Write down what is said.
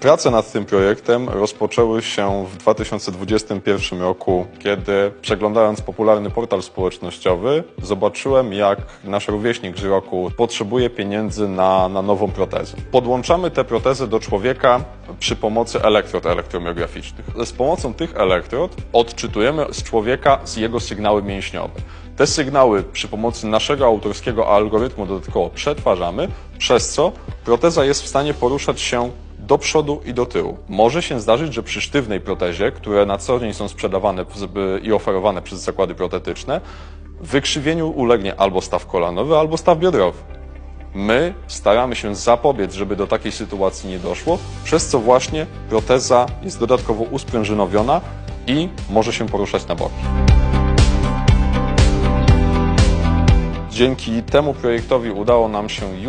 Prace nad tym projektem rozpoczęły się w 2021 roku, kiedy przeglądając popularny portal społecznościowy, zobaczyłem, jak nasz rówieśnik Żyroku potrzebuje pieniędzy na, na nową protezę. Podłączamy te protezy do człowieka przy pomocy elektrod elektromiograficznych. Z pomocą tych elektrod odczytujemy z człowieka z jego sygnały mięśniowe. Te sygnały przy pomocy naszego autorskiego algorytmu dodatkowo przetwarzamy, przez co proteza jest w stanie poruszać się do przodu i do tyłu. Może się zdarzyć, że przy sztywnej protezie, które na co dzień są sprzedawane i oferowane przez zakłady protetyczne, wykrzywieniu ulegnie albo staw kolanowy, albo staw biodrowy. My staramy się zapobiec, żeby do takiej sytuacji nie doszło, przez co właśnie proteza jest dodatkowo usprężynowiona i może się poruszać na boki. Dzięki temu projektowi udało nam się już